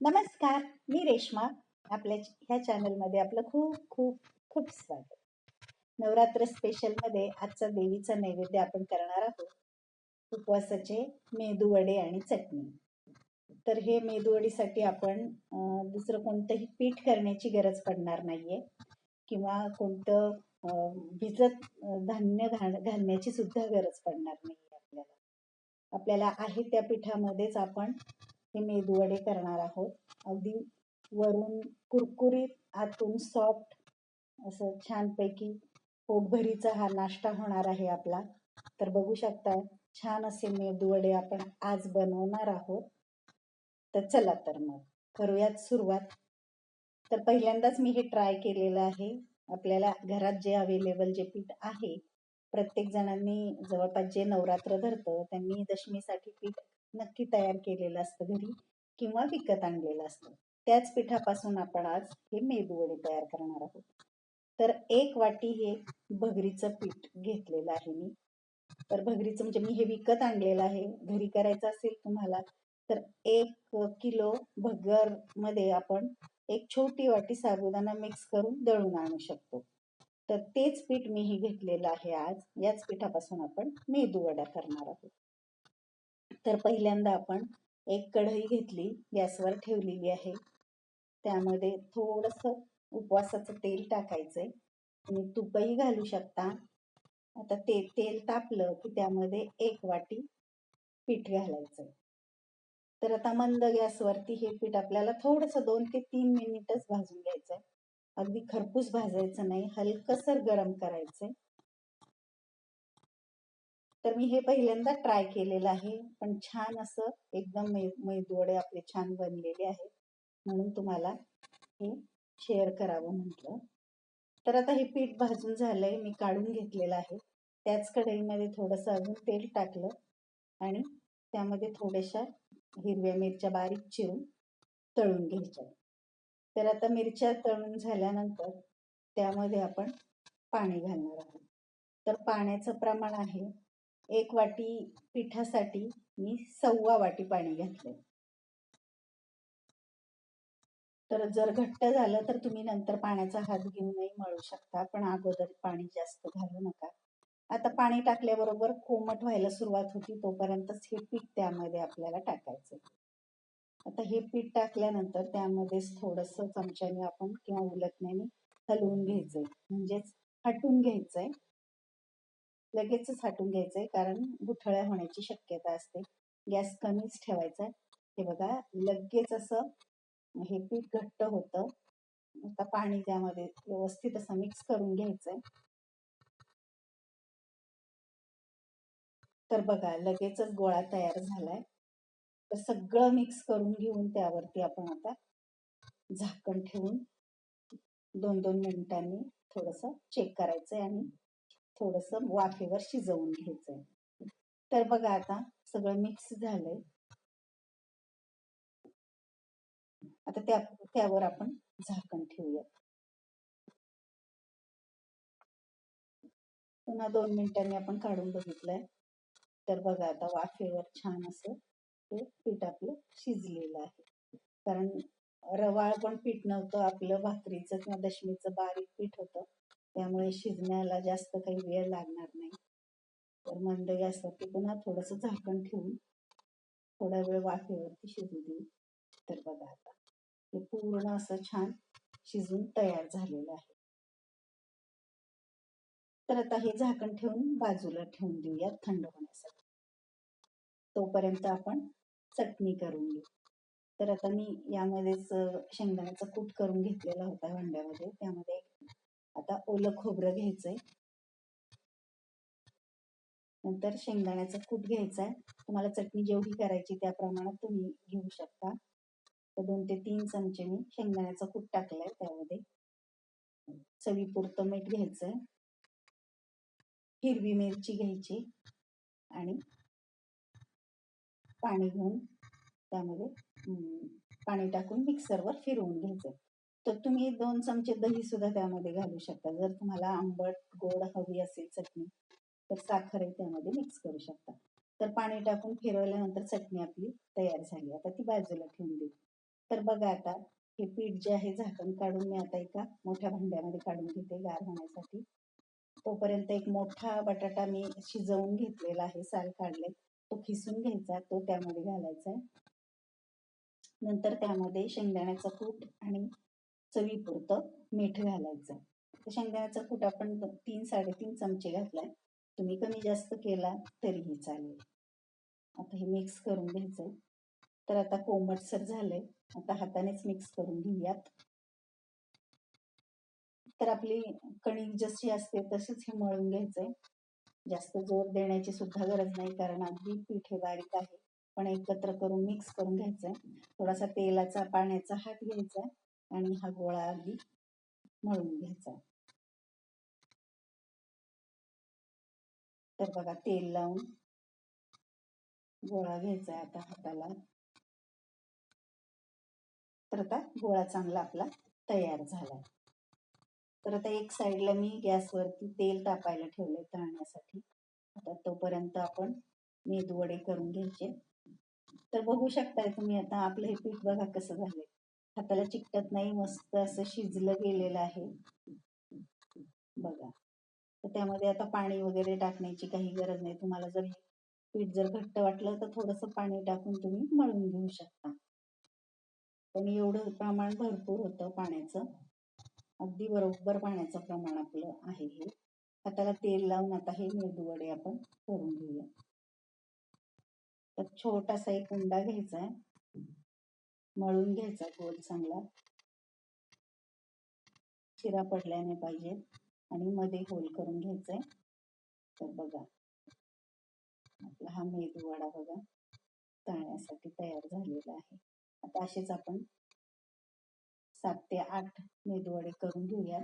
नमस्कार मी रेश्मा. आपल्या ह्या चॅनलमध्ये आपलं खूप खूप खूप स्वागत. नवरात्र स्पेशलमध्ये आजचा देवीचा नैवेद्य आपण करणार आहोत. उपवासाचे मेदू वडे आणि चटणी. तर हे मेदूवडीसाठी आपण दुसरं कोणतंही पीठ करण्याची गरज पडणार नाहीये. किंवा कोणतं भिजत धान्य घालण्याची सुद्धा गरज पडणार नाही आपल्याला. आपल्याला आहे त्या पिठामध्येच आपण हे मेदूवडे करणार आहोत. अगदी वरून कुरकुरीत आतून सॉफ्ट असं छानपैकी पोटभरीचा हा नाश्ता होणार आहे आपला. तर बघू शकता छान असे मेदूवडे आपण आज बनवणार आहोत. तर चला तर मग करूयात सुरुवात. तर पहिल्यांदाच मी हे ट्राय केलेलं आहे. आपल्याला घरात जे अवेलेबल जे पीठ आहे प्रत्येक जणांनी जवळपास जे नवरात्र धरतं त्यांनी दशमीसाठी पीठ नक्की तयार केलेलं असतं घरी किंवा विकत आणलेलं असतं. त्याच पिठापासून आपण आज हे मेदूवडे तयार करणार आहोत. तर एक वाटी हे भगरीचं पीठ घेतलेलं आहे मी. तर भगरीचं म्हणजे मी हे विकत आणलेलं आहे. घरी करायचं असेल तुम्हाला तर एक किलो भगरमध्ये आपण एक छोटी वाटी साबुदाणा मिक्स करून दळून आणू शकतो. तर तेच पीठ मी हे घेतलेलं आहे आज. याच पिठापासून आपण मेदू वडा करणार आहोत. तर पहिल्यांदा आपण एक कढई घेतली गॅसवर ठेवलेली आहे. त्यामध्ये थोडस उपवासाचं तेल टाकायचंय. आणि तुपही घालू शकता. आता ते तेल तापलं की त्यामध्ये एक वाटी पीठ घालायचं. तर आता मंद गॅसवरती हे पीठ आपल्याला थोडस दोन ते तीन मिनिटच भाजून घ्यायचंय. अगदी खरपूस भाजायचं नाही हलकसर गरम करायचंय. तर मी हे पहिल्यांदा ट्राय केलेलं आहे. पण छान असं एकदम मैदवडे आपले छान बनलेले आहेत. म्हणून तुम्हाला हे शेअर करावं म्हटलं. तर आता हे पीठ भाजून झालंय. मी काढून घेतलेलं आहे. त्याच कढईमध्ये थोडंसं अजून तेल टाकलं आणि त्यामध्ये थोड्याशा हिरव्या मिरच्या बारीक चिरून तळून घ्यायच्या. तर आता मिरच्या तळून झाल्यानंतर त्यामध्ये आपण पाणी घालणार आहोत. तर पाण्याचं प्रमाण आहे एक वाटी पिठासाठी मी सव्वा वाटी पाणी घातले. तर जर घट्ट झालं तर तुम्ही नंतर पाण्याचा हात घेऊनही मळू शकता पण अगोदर पाणी जास्त घालू नका. आता पाणी टाकल्याबरोबर कोमट व्हायला सुरुवात होती तोपर्यंतच हे पीठ त्यामध्ये आपल्याला टाकायचं. आता हे पीठ टाकल्यानंतर त्यामध्येच थोडस चमच्याने आपण किंवा उलटण्याने हलवून घ्यायचंय. म्हणजेच हटून घ्यायचंय. लगेचच हटून घ्यायचंय कारण गुठळ्या होण्याची शक्यता असते. गॅस कमीच ठेवायचा हे बघा लगेच असं हे पीठ घट्ट होतं. आता पाणी त्यामध्ये व्यवस्थित असं मिक्स करून घ्यायचंय. तर बघा लगेचच गोळा तयार झालाय. तर सगळं मिक्स करून घेऊन त्यावरती आपण आता झाकण ठेवून दोन दोन मिनिटांनी थोडस चेक करायचंय आणि थोडस वाफेवर शिजवून घ्यायचंय. तर बघा आता सगळं मिक्स झालंय. आता त्या त्यावर आपण झाकण ठेवूया. पुन्हा दोन मिनिटांनी आपण काढून बघितलंय. तर बघा आता वाफेवर छान असं ते पीठ आपलं शिजलेलं आहे. कारण रवाळ पण पीठ नव्हतं आपलं भाकरीचं किंवा दशमीचं बारीक पीठ होतं. त्यामुळे शिजण्याला जास्त काही वेळ लागणार नाही. तर मंद गॅसवरती पुन्हा थोडस झाकण ठेवून थोडा वेळ वाफेवरती शिजू देऊ. तर बघा आता हे पूर्ण असं छान शिजून तयार झालेलं आहे. तर आता हे झाकण ठेवून बाजूला ठेवून देऊयात थंड होण्यासाठी. तोपर्यंत आपण चटणी करून घेऊ. तर आता मी यामध्येच शेंगदाण्याचा कूट करून घेतलेला होता भांड्यामध्ये. त्यामध्ये आता ओलं खोबरं घ्यायचंय. नंतर शेंगदाण्याचा कूट घ्यायचा आहे तुम्हाला चटणी जेवढी करायची त्या प्रमाणात तुम्ही घेऊ शकता. तर दोन ते तीन चमचे मी शेंगदाण्याचा कूट टाकलाय त्यामध्ये. चवीपुरतं मीठ घ्यायचंय. हिरवी मिरची घ्यायची आणि पाणी घेऊन त्यामध्ये पाणी टाकून मिक्सरवर फिरवून घ्यायचं तर तुम्ही दोन चमचे दही सुद्धा त्यामध्ये घालू शकता. जर तुम्हाला आंबट गोड हवी असेल चटणी तर साखरही त्यामध्ये मिक्स करू शकता. तर पाणी टाकून फिरवल्यानंतर चटणी आपली तयार झाली. आता ती बाजूला ठेवून देऊ. तर बघा आता हे पीठ जे आहे झाकण काढून मी आता एका मोठ्या भांड्यामध्ये काढून घेते गार होण्यासाठी. तोपर्यंत एक मोठा बटाटा मी शिजवून घेतलेला आहे. साल काढले. तो खिसून घ्यायचा. तो त्यामध्ये घालायचा आहे. नंतर त्यामध्ये शेंगदाण्याचा कूट आणि चवीपुरतं मीठ घालायचं. तर शेंगदाण्याचा कूट आपण तीन साडेतीन चमचे घातलाय. तुम्ही कमी जास्त केला तरीही चालेल. आता हे मिक्स करून घ्यायचं तर आता कोमटसर झालंय. आता हातानेच मिक्स करून घेऊयात. तर आपली कणिक जशी असते तशीच हे मळून घ्यायचंय. जास्त जोर देण्याची सुद्धा गरज नाही कारण अगदी पीठ हे बारीक आहे. पण एकत्र करून मिक्स करून घ्यायचंय. थोडासा तेलाचा पाण्याचा हात घ्यायचा आणि हा गोळा अगदी मळून घ्यायचा. तर बघा तेल लावून गोळा घ्यायचा आता हाताला. तर आता गोळा चांगला आपला तयार झाला तर आता एक साईडला मी गॅसवरती तेल तापायला ठेवलंय तळण्यासाठी. आता तोपर्यंत आपण मेदू वडे करून घ्यायचे. तर बघू शकताय तुम्ही आता आपलं हे पीठ बघा कसं झालंय. हाताला चिकटत नाही मस्त असं शिजलं गेलेलं आहे. बघा. तर त्यामध्ये आता पाणी वगैरे टाकण्याची काही गरज नाही. तुम्हाला जर पीठ जर घट्ट वाटलं तर थोडस पाणी टाकून तुम्ही मळून घेऊ शकता. पण एवढं प्रमाण भरपूर होतं पाण्याचं. अगदी बरोबर पाण्याचं प्रमाण आपलं आहे हे. हाताला तेल लावून आता हे मेदू वडे आपण करून घेऊया. तर छोटासा एक उंडा घ्यायचा आहे. मळून घ्यायचा गोल चांगला. शिरा पडल्या नाही पाहिजे आणि मध्ये होल करून घ्यायचंय. तर बघा. आपला हा मेदू वडा बघा. तळण्यासाठी तयार झालेला आहे. आता असेच आपण सात ते आठ मेदूवडे करून घेऊया.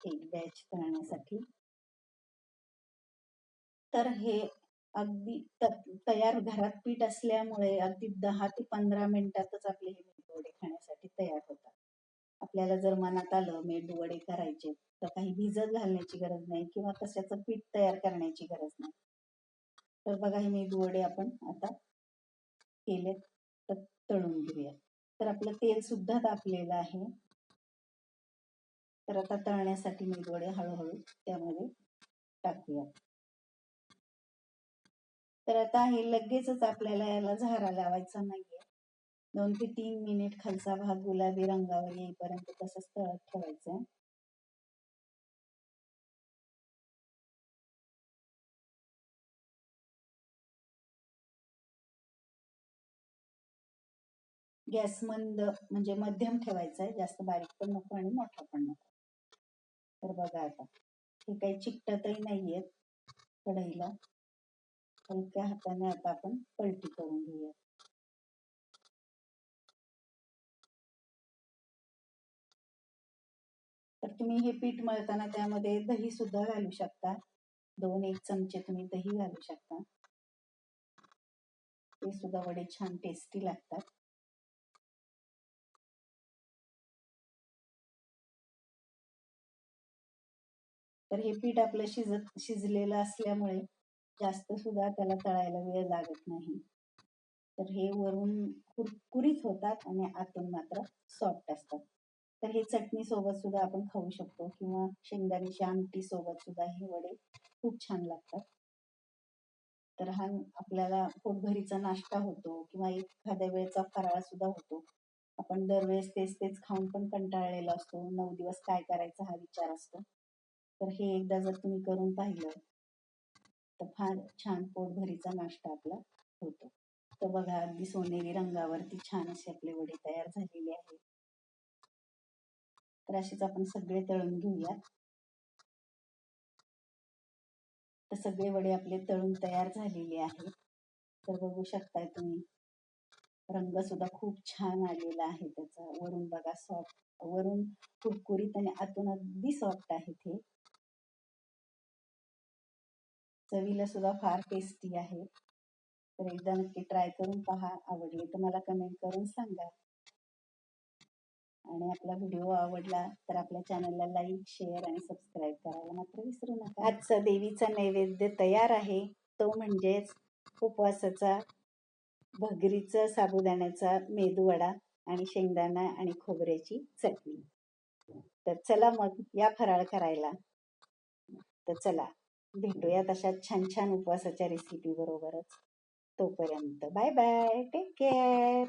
एक बॅच तळण्यासाठी. तर हे अगदी तयार घरात पीठ असल्यामुळे अगदी दहा ते पंधरा मिनिटातच आपले हे मेदूवडे खाण्यासाठी तयार होतात. आपल्याला जर मनात आलं मेदू वडे करायचे तर काही भिजत घालण्याची गरज नाही किंवा कशाचं पीठ तयार करण्याची गरज नाही. तर बघा हे मेदू वडे आपण आता केले तर तळून घेऊया तर आपलं तेल सुद्धा तापलेलं आहे. तर आता तळण्यासाठी मेदूवडे हळूहळू त्यामध्ये टाकूया तर आता हे लगेचच आपल्याला याला झारा लावायचा नाहीये. दोन ते तीन मिनिट खालचा भाग गुलाबी रंगावर येईपर्यंत तसंच तळत ठेवायचं गॅस मंद म्हणजे मध्यम ठेवायचा आहे जास्त बारीक पण नको आणि मोठा पण नको. तर बघा आता हे काही चिकटतही नाहीयेत कढईला. हलक्या हाताने आता आपण पलटी करून घेऊया. तर तुम्ही हे पीठ मळताना त्यामध्ये दही सुद्धा घालू शकता. दोन एक चमचे तुम्ही दही घालू शकता. ते सुद्धा वडे छान टेस्टी लागतात. तर हे पीठ आपलं शिजत शिजलेलं असल्यामुळे जास्त सुद्धा त्याला तळायला वेळ लागत नाही. तर हे वरून कुरकुरीत होतात आणि आतून मात्र सॉफ्ट असतात. तर हे चटणी सोबत सुद्धा आपण खाऊ शकतो किंवा शेंगदाण्याची आमटी सोबत सुद्धा हे वडे खूप छान लागतात. तर हा आपल्याला पोटभरीचा नाश्ता होतो किंवा एखाद्या वेळेचा फराळ सुद्धा होतो. आपण दरवेळेस तेच तेच खाऊन पण कंटाळलेला असतो. नऊ दिवस काय करायचा हा विचार असतो. तर हे एकदा जर तुम्ही करून पाहिलं तर फार छान पोटभरीचा नाश्ता आपला होतो. तर बघा अगदी सोनेरी रंगावरती छान असे आपले वडे तयार झालेले आहेत तर असेच आपण सगळे तळून घेऊया. तर सगळे वडे आपले तळून तयार झालेले आहेत. तर बघू शकताय तुम्ही रंग सुद्धा खूप छान आलेला आहे त्याचा. वरून बघा सॉफ्ट वरून कुरकुरीत आणि आतून अगदी सॉफ्ट आहे ते चवीला सुद्धा फार टेस्टी आहे. तर एकदा नक्की ट्राय करून पहा आवडले तर मला कमेंट करून सांगा. आणि आपला व्हिडिओ आवडला तर आपल्या चॅनलला लाईक शेअर आणि सबस्क्राईब करायला मात्र विसरू नका. आजचा देवीचा नैवेद्य तयार आहे. तो म्हणजेच उपवासाचा भगरीचा साबुदाण्याचा मेदूवडा आणि शेंगदाणा आणि खोबऱ्याची चटणी. तर चला मग या फराळ करायला. तर चला. भेटूयात अशा छान छान उपवासाच्या रेसिपी बरोबरच. तोपर्यंत बाय बाय. Take care